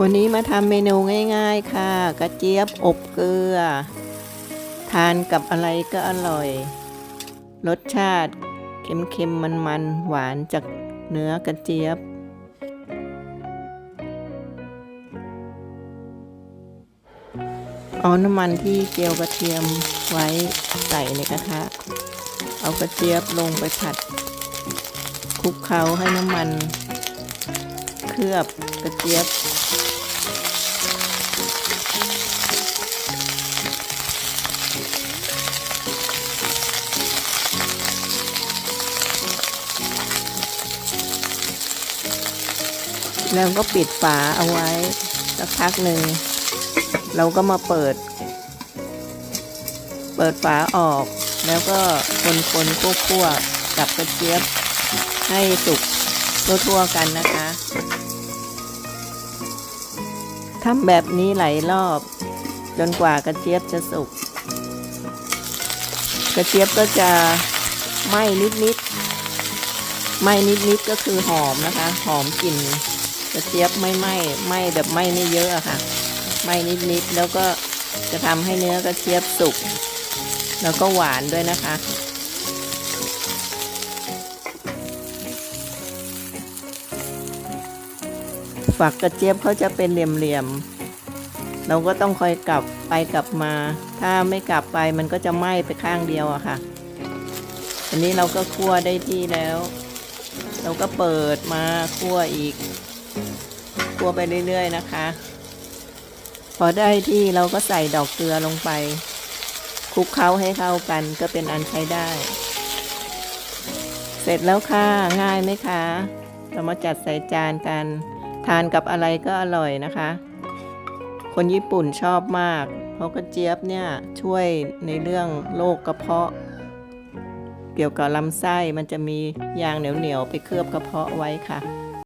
วันนี้มาทำเมนูง่ายๆค่ะ กระเจี๊ยบอบเกลือ ทานกับอะไรก็อร่อย รสชาติเค็มๆมันๆ หวานจากเนื้อกระเจี๊ยบ เอาน้ำมันที่เจียวกระเทียมไว้ใส่ในกระทะ เอากระเจี๊ยบลงไปผัดคลุกเคล้าให้น้ำมัน เคลือบกระเจี๊ยบ แล้วก็ปิดฝาเอาไว้สักพักหนึ่ง เราก็มาเปิด เปิดฝาออก แล้วก็คนคนๆคั่วๆกับกระเจี๊ยบให้สุกทั่วๆกันนะคะทำแบบนี้หลายรอบ จนกว่ากระเจี๊ยบจะสุก กระเจี๊ยบก็จะไหม้นิดๆไหม้นิดๆก็คือหอมนะคะ หอมกลิ่น ระเจี๊ยบไม่ไหม้ไหม้แบบไหม้ไม่เยอะอะค่ะไหม้นิดๆแล้วก็จะทำให้เนื้อกระเจี๊ยบสุก แล้วก็หวานด้วยนะคะ ฝักกระเจี๊ยบเขาจะเป็นเหลี่ยมๆเราก็ต้องคอยกลับไปกลับมา ถ้าไม่กลับไปมันก็จะไหม้ไปข้างเดียวอะค่ะอันนี้เราก็คั่วได้ที่แล้ว เราก็เปิดมาคั่วอีก คั่วไปเรื่อยๆนะคะ พอได้ที่เราก็ใส่ดอกเกลือลงไปคลุกเคล้าให้เข้ากันก็เป็นอันใช้ได้ เสร็จแล้วค่ะ ง่ายไหมคะ เรามาจัดใส่จานกัน ทานกับอะไรก็อร่อยนะคะ คนญี่ปุ่นชอบมาก เพราะกระเจี๊ยบเนี่ยช่วยในเรื่องโรคกระเพาะ เกี่ยวกับลำไส้มันจะมียางเหนียวๆไปเคลือบกระเพาะไว้ค่ะ